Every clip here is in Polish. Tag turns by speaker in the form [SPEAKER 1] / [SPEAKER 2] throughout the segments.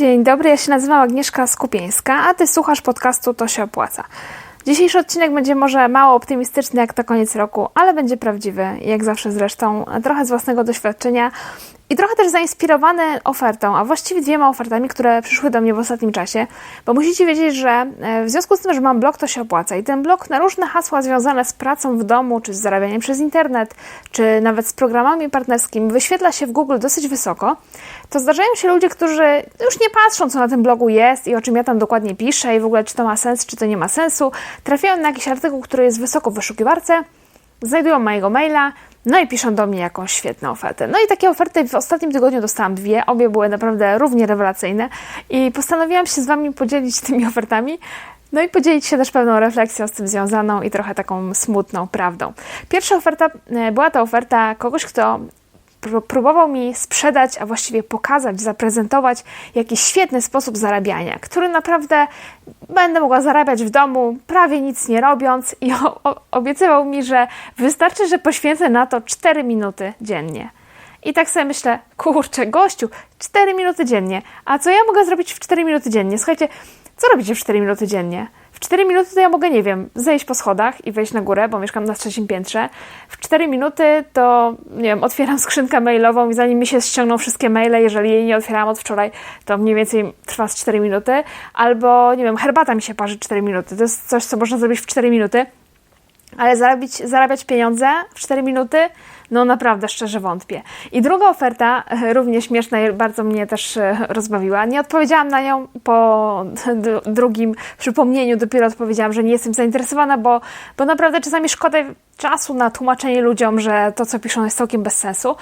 [SPEAKER 1] Dzień dobry, ja się nazywam Agnieszka Skupieńska, a ty słuchasz podcastu To się opłaca. Dzisiejszy odcinek będzie może mało optymistyczny jak na koniec roku, ale będzie prawdziwy, jak zawsze zresztą, trochę z własnego doświadczenia i trochę też zainspirowany ofertą, a właściwie dwiema ofertami, które przyszły do mnie w ostatnim czasie, bo musicie wiedzieć, że e, w związku z tym, że mam blog, to się opłaca. I ten blog na różne hasła związane z pracą w domu, czy z zarabianiem przez internet, czy nawet z programami partnerskimi wyświetla się w Google dosyć wysoko, to zdarzają się ludzie, którzy już nie patrzą, co na tym blogu jest i o czym ja tam dokładnie piszę i w ogóle czy to ma sens, czy to nie ma sensu, trafiają na jakiś artykuł, który jest wysoko w wyszukiwarce, znajdują mojego maila, no i piszą do mnie jakąś świetną ofertę. No i takie oferty w ostatnim tygodniu dostałam dwie, obie były naprawdę równie rewelacyjne i postanowiłam się z Wami podzielić tymi ofertami. No i podzielić się też pewną refleksją z tym związaną i trochę taką smutną prawdą. Pierwsza oferta e, była to oferta kogoś, kto próbował mi sprzedać, a właściwie pokazać, zaprezentować jakiś świetny sposób zarabiania, który naprawdę będę mogła zarabiać w domu, prawie nic nie robiąc, i obiecywał mi, że wystarczy, że poświęcę na to 4 minuty dziennie. I tak sobie myślę, kurczę, gościu, 4 minuty dziennie. A co ja mogę zrobić w 4 minuty dziennie? Słuchajcie, co robicie w 4 minuty dziennie? W 4 minuty to ja mogę, nie wiem, zejść po schodach i wejść na górę, bo mieszkam na trzecim piętrze. W 4 minuty to, nie wiem, otwieram skrzynkę mailową i zanim mi się ściągną wszystkie maile, jeżeli jej nie otwierałam od wczoraj, to mniej więcej trwa z 4 minuty. Albo, nie wiem, herbata mi się parzy 4 minuty. To jest coś, co można zrobić w 4 minuty. Ale zarabiać, zarabiać pieniądze w 4 minuty no naprawdę, szczerze wątpię. I druga oferta, e, równie śmieszna i bardzo mnie też e, rozbawiła. Nie odpowiedziałam na nią po drugim przypomnieniu, dopiero odpowiedziałam, że nie jestem zainteresowana, bo, bo naprawdę czasami szkoda czasu na tłumaczenie ludziom, że to, co piszą, jest całkiem bez sensu.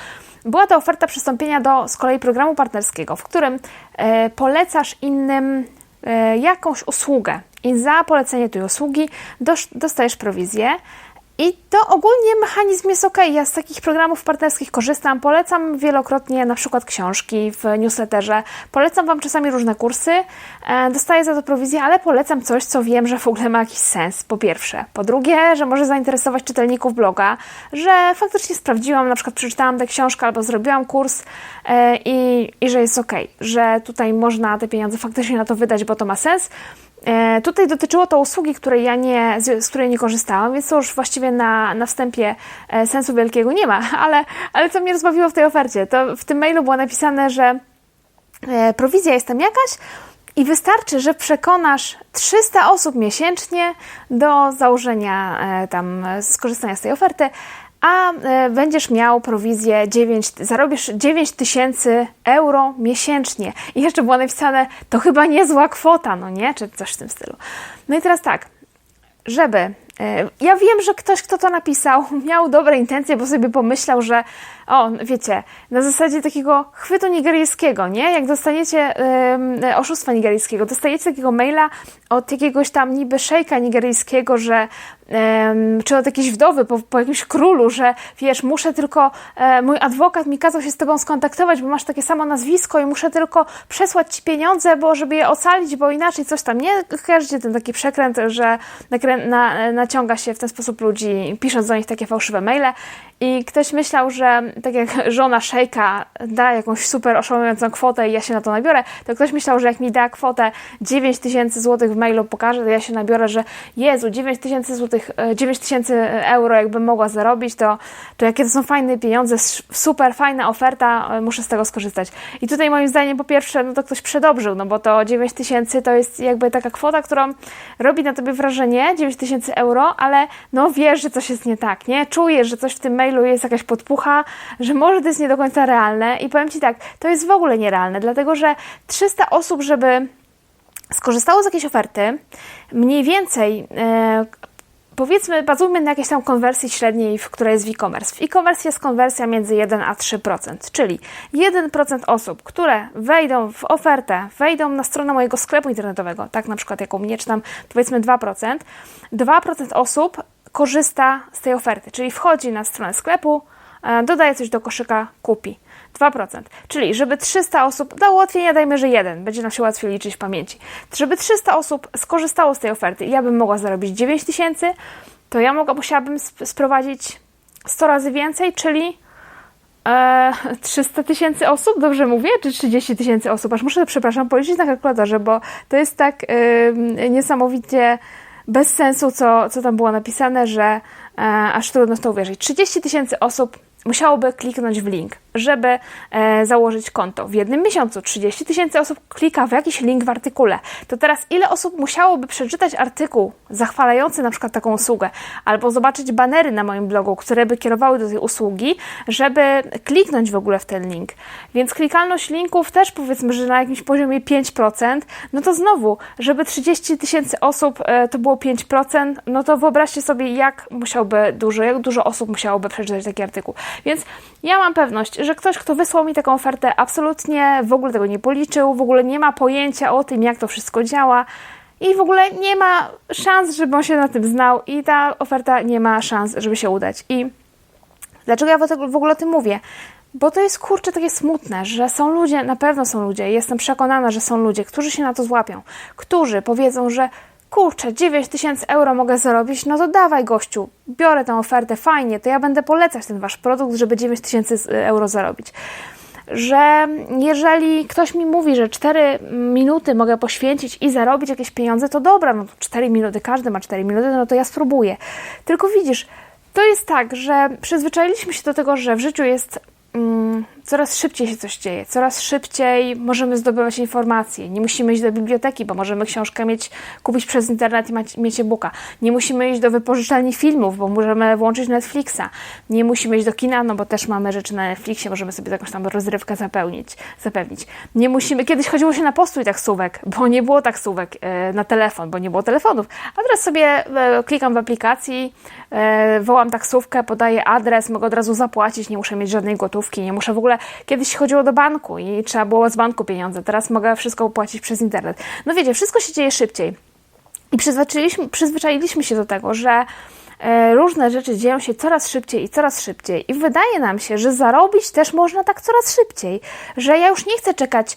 [SPEAKER 1] Była to oferta przystąpienia do z kolei programu partnerskiego, w którym e, polecasz innym e, jakąś usługę i za polecenie tej usługi dostajesz prowizję. I to ogólnie mechanizm jest ok. Ja z takich programów partnerskich korzystam. Polecam wielokrotnie na przykład książki w newsletterze. Polecam Wam czasami różne kursy. E, dostaję za to prowizję, ale polecam coś, co wiem, że w ogóle ma jakiś sens. Po pierwsze. Po drugie, że może zainteresować czytelników bloga, że faktycznie sprawdziłam, na przykład przeczytałam tę książkę albo zrobiłam kurs e, i, i że jest ok, że tutaj można te pieniądze faktycznie na to wydać, bo to ma sens. E, tutaj dotyczyło to usługi, której ja nie, z której nie korzystałam, więc to już właściwie na, na wstępie e, sensu wielkiego nie ma, ale, ale co mnie rozbawiło w tej ofercie, to w tym mailu było napisane, że e, prowizja jest tam jakaś i wystarczy, że przekonasz 300 osób miesięcznie do założenia tam skorzystania z tej oferty, a e, będziesz miał prowizję 9, zarobisz 9 tysięcy euro miesięcznie. I jeszcze było napisane, to chyba niezła kwota, no nie? Czy coś w tym stylu. No i teraz tak, żeby. E, ja wiem, że ktoś, kto to napisał, miał dobre intencje, bo sobie pomyślał, że o, wiecie, na zasadzie takiego chwytu nigeryjskiego, nie? Jak dostaniecie y, oszustwa nigeryjskiego, dostajecie takiego maila od jakiegoś tam niby szejka nigeryjskiego, że czy od jakiejś wdowy po, po, jakimś królu, że wiesz, muszę tylko, e, mój adwokat mi kazał się z tobą skontaktować, bo masz takie samo nazwisko i muszę tylko przesłać ci pieniądze, bo żeby je ocalić, bo inaczej coś tam nie. Kojarzycie ten taki przekręt, że nakrę, na, naciąga się w ten sposób ludzi, pisząc do nich takie fałszywe maile i ktoś myślał, że tak jak żona szejka da jakąś super oszałamiającą kwotę i ja się na to nabiorę, to ktoś myślał, że jak mi da kwotę 9 tysięcy złotych w mailu pokaże, to ja się nabiorę, że Jezu, 9 tysięcy złotych, 9 tysięcy euro jakbym mogła zarobić, to, to jakie to są fajne pieniądze, super fajna oferta, e, muszę z tego skorzystać. I tutaj moim zdaniem po pierwsze, no to ktoś przedobrzył, no bo to 9 tysięcy to jest jakby taka kwota, którą robi na tobie wrażenie, 9 tysięcy euro, ale no wiesz, że coś jest nie tak, nie? Czujesz, że coś w tym mailu jest jakaś podpucha, że może to jest nie do końca realne i powiem Ci tak, to jest w ogóle nierealne, dlatego że 300 osób, żeby skorzystało z jakiejś oferty, mniej więcej e, powiedzmy, bazujmy na jakiejś tam konwersji średniej, która jest w e-commerce. W e-commerce jest konwersja między 1 a 3%, czyli 1% osób, które wejdą w ofertę, wejdą na stronę mojego sklepu internetowego, tak na przykład jak u mnie, czy tam powiedzmy 2%, 2% osób korzysta z tej oferty, czyli wchodzi na stronę sklepu, dodaje coś do koszyka, kupi. 2%. Czyli, żeby 300 osób, do ułatwienia dajmy, że jeden, będzie nam się łatwiej liczyć w pamięci. Żeby 300 osób skorzystało z tej oferty i ja bym mogła zarobić 9 tysięcy, to ja mogła, musiałabym sprowadzić 100 razy więcej, czyli E, 300 tysięcy osób, dobrze mówię? Czy 30 tysięcy osób? Aż muszę, przepraszam, policzyć na kalkulatorze, bo to jest tak y, niesamowicie bez sensu, co, co tam było napisane, że e, aż trudno w to uwierzyć. 30 tysięcy osób musiałoby kliknąć w link, żeby e, założyć konto. W jednym miesiącu 30 tysięcy osób klika w jakiś link w artykule. To teraz ile osób musiałoby przeczytać artykuł zachwalający na przykład taką usługę, albo zobaczyć banery na moim blogu, które by kierowały do tej usługi, żeby kliknąć w ogóle w ten link. Więc klikalność linków też powiedzmy, że na jakimś poziomie 5%, no to znowu, żeby 30 tysięcy osób e, to było 5%, no to wyobraźcie sobie, jak musiałby dużo, jak dużo osób musiałoby przeczytać taki artykuł. Więc ja mam pewność, że ktoś, kto wysłał mi taką ofertę, absolutnie w ogóle tego nie policzył, w ogóle nie ma pojęcia o tym, jak to wszystko działa. I w ogóle nie ma szans, żeby on się na tym znał, i ta oferta nie ma szans, żeby się udać. I dlaczego ja w ogóle o tym mówię? Bo to jest kurczę takie smutne, że są ludzie, na pewno są ludzie, jestem przekonana, że są ludzie, którzy się na to złapią, którzy powiedzą, że kurczę, 9 tysięcy euro mogę zarobić, no to dawaj gościu, biorę tę ofertę, fajnie, to ja będę polecać ten wasz produkt, żeby 9 tysięcy euro zarobić. Że jeżeli ktoś mi mówi, że 4 minuty mogę poświęcić i zarobić jakieś pieniądze, to dobra, no to 4 minuty, każdy ma 4 minuty, no to ja spróbuję. Tylko widzisz, to jest tak, że przyzwyczailiśmy się do tego, że w życiu jest mm, coraz szybciej się coś dzieje, coraz szybciej możemy zdobywać informacje. Nie musimy iść do biblioteki, bo możemy książkę mieć, kupić przez internet i mieć e-booka. Nie musimy iść do wypożyczalni filmów, bo możemy włączyć Netflixa. Nie musimy iść do kina, no bo też mamy rzeczy na Netflixie, możemy sobie jakąś tam rozrywkę zapełnić, zapewnić. Nie musimy, kiedyś chodziło się na postój taksówek, bo nie było taksówek e, na telefon, bo nie było telefonów. A teraz sobie e, klikam w aplikacji, e, wołam taksówkę, podaję adres, mogę od razu zapłacić, nie muszę mieć żadnej gotówki, nie muszę w ogóle kiedyś chodziło do banku i trzeba było z banku pieniądze, teraz mogę wszystko opłacić przez internet. No wiecie, wszystko się dzieje szybciej. I przyzwyczailiśmy, przyzwyczailiśmy się do tego, że e, różne rzeczy dzieją się coraz szybciej i coraz szybciej. I wydaje nam się, że zarobić też można tak coraz szybciej, że ja już nie chcę czekać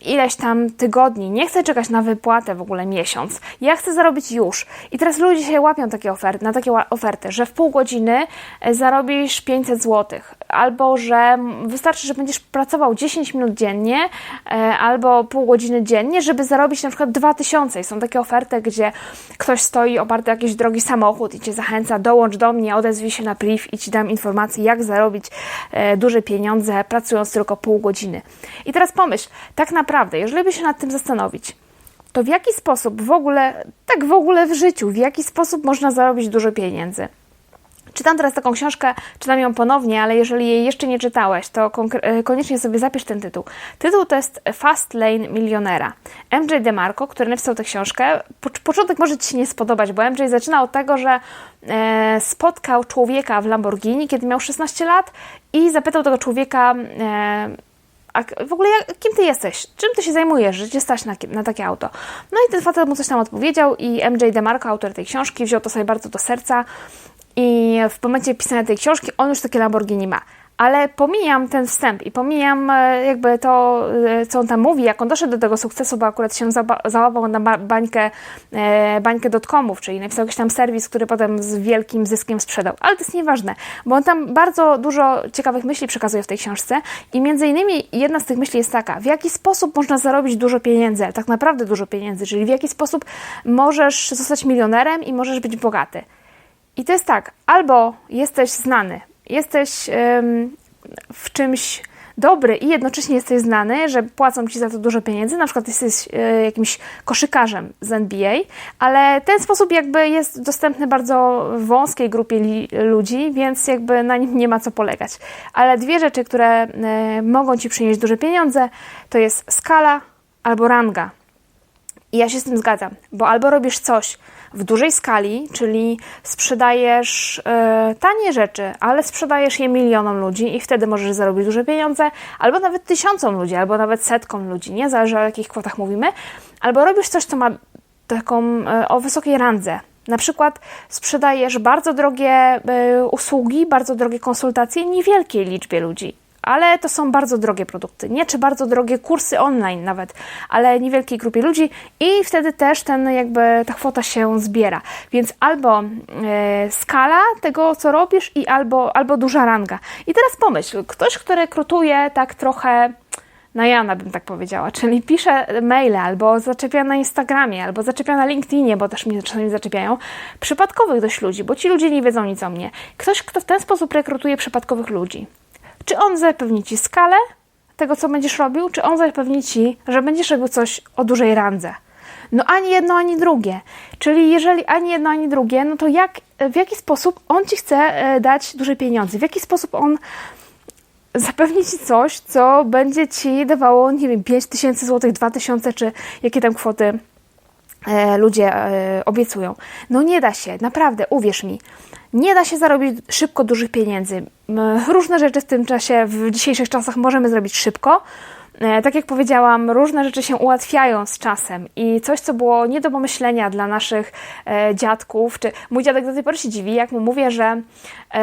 [SPEAKER 1] ileś tam tygodni, nie chcę czekać na wypłatę w ogóle miesiąc. Ja chcę zarobić już. I teraz ludzie się łapią takie oferty, na takie oferty, że w pół godziny e, zarobisz 500 zł, albo że wystarczy, że będziesz pracował 10 minut dziennie, e, albo pół godziny dziennie, żeby zarobić na przykład 2000. I są takie oferty, gdzie ktoś stoi oparty o jakiś drogi samochód i cię zachęca, dołącz do mnie, odezwij się na priv i ci dam informacje, jak zarobić e, duże pieniądze, pracując tylko pół godziny. I teraz pomyśl, tak naprawdę, jeżeli by się nad tym zastanowić, to w jaki sposób w ogóle, tak w ogóle w życiu, w jaki sposób można zarobić dużo pieniędzy? Czytam teraz taką książkę, czytam ją ponownie, ale jeżeli jej jeszcze nie czytałeś, to e, koniecznie sobie zapisz ten tytuł. Tytuł to jest Fast Lane Milionera. MJ DeMarco, który napisał tę książkę, początek może Ci się nie spodobać, bo MJ zaczyna od tego, że e, spotkał człowieka w Lamborghini, kiedy miał 16 lat i zapytał tego człowieka, e, a w ogóle jak, kim ty jesteś? Czym ty się zajmujesz, że cię stać na, na, takie auto? No i ten facet mu coś tam odpowiedział i MJ DeMarco, autor tej książki, wziął to sobie bardzo do serca i w momencie pisania tej książki on już takie Lamborghini ma. Ale pomijam ten wstęp i pomijam e, jakby to, e, co on tam mówi, jak on doszedł do tego sukcesu, bo akurat się załapał na bańkę, e, bańkę dotcomów, czyli napisał jakiś tam serwis, który potem z wielkim zyskiem sprzedał. Ale to jest nieważne, bo on tam bardzo dużo ciekawych myśli przekazuje w tej książce i między innymi jedna z tych myśli jest taka, w jaki sposób można zarobić dużo pieniędzy, tak naprawdę dużo pieniędzy, czyli w jaki sposób możesz zostać milionerem i możesz być bogaty. I to jest tak, albo jesteś znany, jesteś w czymś dobry i jednocześnie jesteś znany, że płacą ci za to dużo pieniędzy, na przykład jesteś y, jakimś koszykarzem z NBA, ale ten sposób jakby jest dostępny bardzo wąskiej grupie ludzi, więc jakby na nim nie ma co polegać. Ale dwie rzeczy, które y, mogą ci przynieść duże pieniądze, to jest skala albo ranga. I ja się z tym zgadzam, bo albo robisz coś, w dużej skali, czyli sprzedajesz e, tanie rzeczy, ale sprzedajesz je milionom ludzi i wtedy możesz zarobić duże pieniądze, albo nawet tysiącom ludzi, albo nawet setkom ludzi, nie? Zależy o jakich kwotach mówimy, albo robisz coś, co ma taką e, o wysokiej randze. Na przykład sprzedajesz bardzo drogie e, usługi, bardzo drogie konsultacje niewielkiej liczbie ludzi ale to są bardzo drogie produkty, nie czy bardzo drogie kursy online nawet, ale niewielkiej grupie ludzi i wtedy też ten jakby ta kwota się zbiera. Więc albo e, skala tego, co robisz i albo, albo duża ranga. I teraz pomyśl, ktoś, kto rekrutuje tak trochę na Jana bym tak powiedziała, czyli piszę maile albo zaczepia na Instagramie, albo zaczepia na LinkedInie, bo też mnie czasami zaczepiają, przypadkowych dość ludzi, bo ci ludzie nie wiedzą nic o mnie. Ktoś, kto w ten sposób rekrutuje przypadkowych ludzi. Czy on zapewni Ci skalę tego, co będziesz robił, czy on zapewni Ci, że będziesz robił coś o dużej randze? No ani jedno, ani drugie. Czyli jeżeli ani jedno, ani drugie, no to jak, w jaki sposób on Ci chce e, dać duże pieniądze? W jaki sposób on zapewni Ci coś, co będzie Ci dawało, nie wiem, 5 tysięcy złotych, 2 tysiące, czy jakie tam kwoty e, ludzie e, obiecują. No nie da się, naprawdę, uwierz mi. Nie da się zarobić szybko dużych pieniędzy. Różne rzeczy w tym czasie, w dzisiejszych czasach możemy zrobić szybko. E, tak jak powiedziałam, różne rzeczy się ułatwiają z czasem i coś, co było nie do pomyślenia dla naszych dziadków, czy mój dziadek do tej pory się dziwi, jak mu mówię, że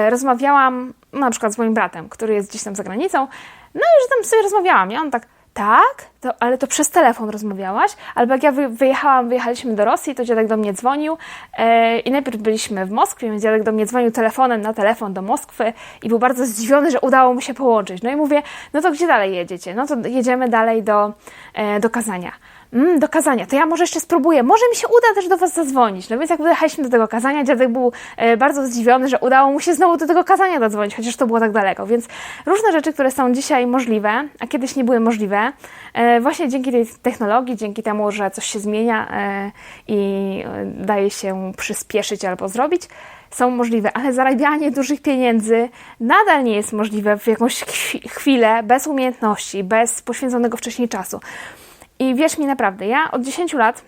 [SPEAKER 1] rozmawiałam na przykład z moim bratem, który jest gdzieś tam za granicą, no i że tam sobie rozmawiałam, ja on tak, tak, to, ale to przez telefon rozmawiałaś? Albo jak ja wyjechałam, wyjechaliśmy do Rosji, to dziadek do mnie dzwonił e, i najpierw byliśmy w Moskwie, więc dziadek do mnie dzwonił telefonem na telefon do Moskwy i był bardzo zdziwiony, że udało mu się połączyć. No i mówię, no to gdzie dalej jedziecie? No to jedziemy dalej do, e, do Kazania mm, do kazania, to ja może jeszcze spróbuję, może mi się uda też do Was zadzwonić. No więc jak wyjechaliśmy do tego kazania, dziadek był e, bardzo zdziwiony, że udało mu się znowu do tego kazania zadzwonić, chociaż to było tak daleko. Więc różne rzeczy, które są dzisiaj możliwe, a kiedyś nie były możliwe, e, właśnie dzięki tej technologii, dzięki temu, że coś się zmienia e, i e, daje się przyspieszyć albo zrobić, są możliwe, ale zarabianie dużych pieniędzy nadal nie jest możliwe w jakąś chwilę bez umiejętności, bez poświęconego wcześniej czasu. I wierz mi naprawdę, ja od 10 lat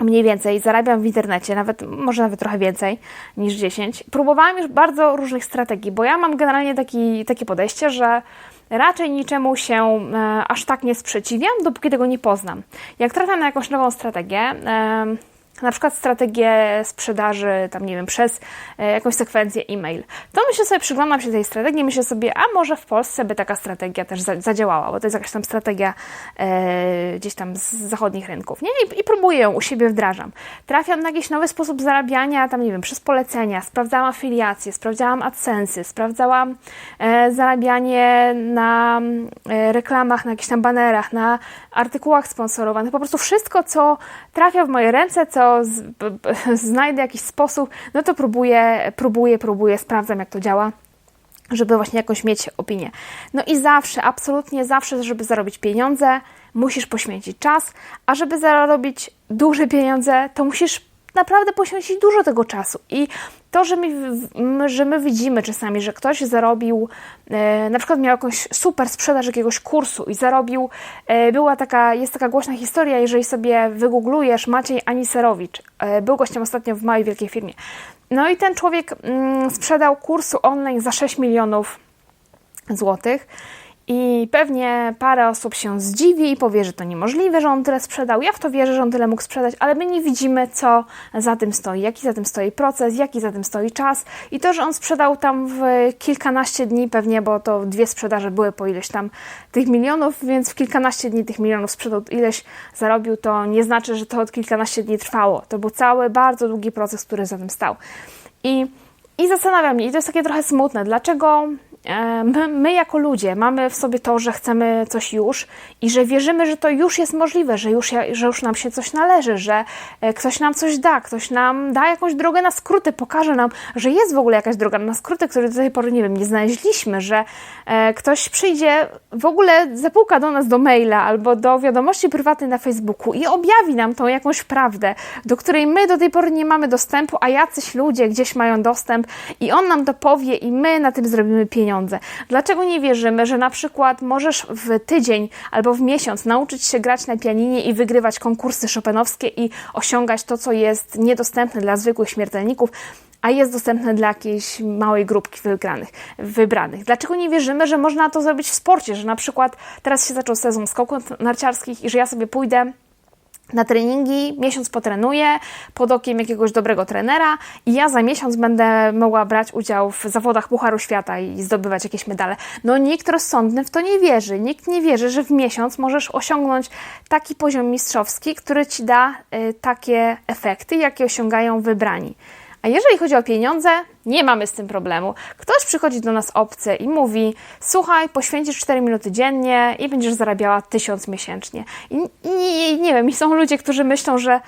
[SPEAKER 1] mniej więcej zarabiam w internecie, nawet może nawet trochę więcej niż 10. Próbowałam już bardzo różnych strategii, bo ja mam generalnie taki, takie podejście, że raczej niczemu się e, aż tak nie sprzeciwiam, dopóki tego nie poznam. Jak trafiam na jakąś nową strategię, e, na przykład strategię sprzedaży, tam nie wiem, przez e, jakąś sekwencję e-mail, to myślę sobie, przyglądam się tej strategii, myślę sobie, a może w Polsce by taka strategia też zadziałała, bo to jest jakaś tam strategia e, gdzieś tam z zachodnich rynków, nie? I, I, próbuję ją, u siebie wdrażam. Trafiam na jakiś nowy sposób zarabiania, tam nie wiem, przez polecenia, sprawdzałam afiliacje, sprawdzałam AdSense, sprawdzałam e, zarabianie na e, reklamach, na jakichś tam banerach, na artykułach sponsorowanych, po prostu wszystko, co trafia w moje ręce, co znajdę jakiś sposób, no to próbuję, próbuję, próbuję, sprawdzam jak to działa żeby właśnie jakąś mieć opinię. No i zawsze, absolutnie zawsze, żeby zarobić pieniądze, musisz poświęcić czas, a żeby zarobić duże pieniądze, to musisz naprawdę poświęcić dużo tego czasu. I to, że my, że my widzimy czasami, że ktoś zarobił, e, na przykład miał jakąś super sprzedaż jakiegoś kursu i zarobił, e, była taka, jest taka głośna historia, jeżeli sobie wygooglujesz Maciej Aniserowicz, e, był gościem ostatnio w małej wielkiej firmie. No i ten człowiek mm, sprzedał kursu online za 6 milionów złotych. I pewnie parę osób się zdziwi i powie, że to niemożliwe, że on tyle sprzedał. Ja w to wierzę, że on tyle mógł sprzedać, ale my nie widzimy, co za tym stoi, jaki za tym stoi proces, jaki za tym stoi czas. I to, że on sprzedał tam w kilkanaście dni, pewnie, bo to dwie sprzedaże były po ileś tam tych milionów, więc w kilkanaście dni tych milionów sprzedał, ileś zarobił, to nie znaczy, że to od kilkanaście dni trwało. To był cały, bardzo długi proces, który za tym stał. I i zastanawiam mnie, i to jest takie trochę smutne, dlaczego my, my, jako ludzie mamy w sobie to, że chcemy coś już i że wierzymy, że to już jest możliwe, że już, że już nam się coś należy, że e, ktoś nam coś da, ktoś nam da jakąś drogę na skróty, pokaże nam, że jest w ogóle jakaś droga na skróty, której do tej pory, nie wiem, nie znaleźliśmy, że e, ktoś przyjdzie, w ogóle zapuka do nas do maila albo do wiadomości prywatnej na Facebooku i objawi nam tą jakąś prawdę, do której my do tej pory nie mamy dostępu, a jacyś ludzie gdzieś mają dostęp i on nam to powie i my na tym zrobimy pieniądze pieniądze. Dlaczego nie wierzymy, że na przykład możesz w tydzień albo w miesiąc nauczyć się grać na pianinie i wygrywać konkursy szopenowskie i osiągać to, co jest niedostępne dla zwykłych śmiertelników, a jest dostępne dla jakiejś małej grupki wygranych, wybranych. Dlaczego nie wierzymy, że można to zrobić w sporcie, że na przykład teraz się zaczął sezon skoków narciarskich i że ja sobie pójdę na treningi, miesiąc potrenuję pod okiem jakiegoś dobrego trenera i ja za miesiąc będę mogła brać udział w zawodach Pucharu Świata i zdobywać jakieś medale. No nikt rozsądny w to nie wierzy. Nikt nie wierzy, że w miesiąc możesz osiągnąć taki poziom mistrzowski, który ci da y, takie efekty, jakie osiągają wybrani. A jeżeli chodzi o pieniądze, nie mamy z tym problemu. Ktoś przychodzi do nas obcy i mówi: Słuchaj, poświęcisz 4 minuty dziennie i będziesz zarabiała 1000 miesięcznie. I, i, nie wiem, i są ludzie, którzy myślą, że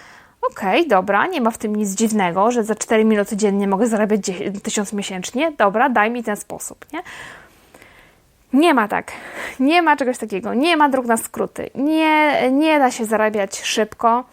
[SPEAKER 1] okej, okay, dobra, nie ma w tym nic dziwnego, że za 4 minuty dziennie mogę zarabiać 1000 miesięcznie. Dobra, daj mi ten sposób, nie? Nie ma tak. Nie ma czegoś takiego. Nie ma dróg na skróty. Nie, nie da się zarabiać szybko.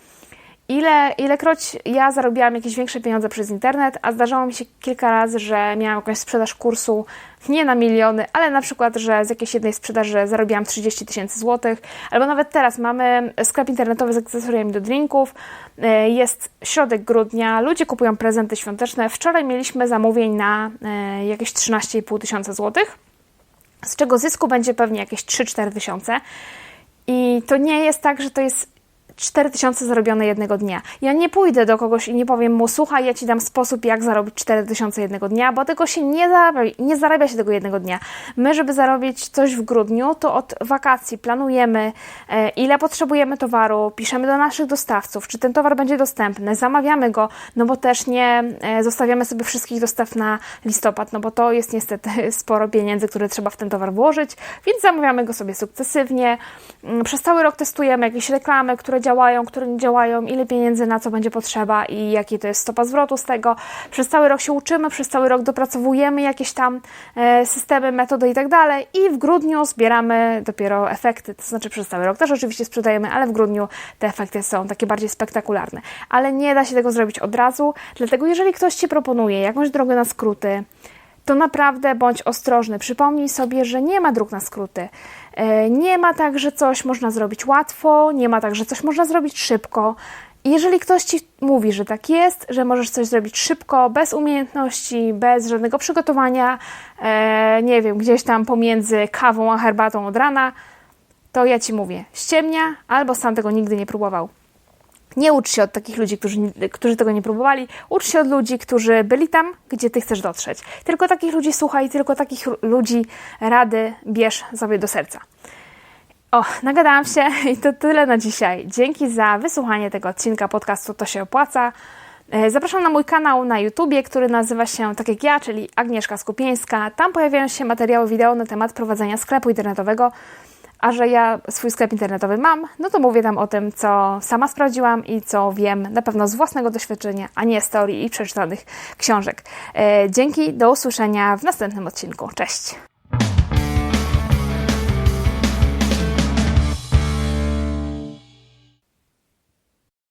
[SPEAKER 1] Ile, ilekroć ja zarobiłam jakieś większe pieniądze przez internet, a zdarzało mi się kilka razy, że miałam jakąś sprzedaż kursu nie na miliony, ale na przykład, że z jakiejś jednej sprzedaży zarobiłam 30 tysięcy złotych, albo nawet teraz mamy sklep internetowy z akcesoriami do drinków, e, jest środek grudnia, ludzie kupują prezenty świąteczne. Wczoraj mieliśmy zamówień na e, jakieś 13,5 tysiąca złotych, z czego zysku będzie pewnie jakieś 3-4 tysiące. I to nie jest tak, że to jest 4000 zarobione jednego dnia. Ja nie pójdę do kogoś i nie powiem mu, słuchaj, ja ci dam sposób, jak zarobić 4000 jednego dnia, bo tego się nie zarabia, nie zarabia się tego jednego dnia. My, żeby zarobić coś w grudniu, to od wakacji planujemy, e, ile potrzebujemy towaru, piszemy do naszych dostawców, czy ten towar będzie dostępny, zamawiamy go, no bo też nie e, zostawiamy sobie wszystkich dostaw na listopad, no bo to jest niestety sporo pieniędzy, które trzeba w ten towar włożyć, więc zamawiamy go sobie sukcesywnie. Mm, przez cały rok testujemy jakieś reklamy, które działają, które nie działają, ile pieniędzy na co będzie potrzeba i jaki to jest stopa zwrotu z tego. Przez cały rok się uczymy, przez cały rok dopracowujemy jakieś tam e, systemy, metody i tak dalej i w grudniu zbieramy dopiero efekty, to znaczy przez cały rok też oczywiście sprzedajemy, ale w grudniu te efekty są takie bardziej spektakularne. Ale nie da się tego zrobić od razu, dlatego jeżeli ktoś Ci proponuje jakąś drogę na skróty, to naprawdę bądź ostrożny. Przypomnij sobie, że nie ma dróg na skróty. E, nie ma tak, że coś można zrobić łatwo, nie ma tak, że coś można zrobić szybko. Jeżeli ktoś ci mówi, że tak jest, że możesz coś zrobić szybko, bez umiejętności, bez żadnego przygotowania, e, nie wiem, gdzieś tam pomiędzy kawą a herbatą od rana, to ja ci mówię, ściemnia albo sam tego nigdy nie próbował. Nie ucz się od takich ludzi, którzy, którzy tego nie próbowali. Ucz się od ludzi, którzy byli tam, gdzie ty chcesz dotrzeć. Tylko takich ludzi słuchaj, tylko takich ludzi rady bierz sobie do serca. O, nagadałam się i to tyle na dzisiaj. Dzięki za wysłuchanie tego odcinka podcastu To się opłaca. E, zapraszam na mój kanał na YouTubie, który nazywa się tak jak ja, czyli Agnieszka Skupieńska. Tam pojawiają się materiały wideo na temat prowadzenia sklepu internetowego a że ja swój sklep internetowy mam, no to mówię tam o tym, co sama sprawdziłam i co wiem na pewno z własnego doświadczenia, a nie z teorii i przeczytanych książek. E, dzięki, do usłyszenia w następnym odcinku. Cześć!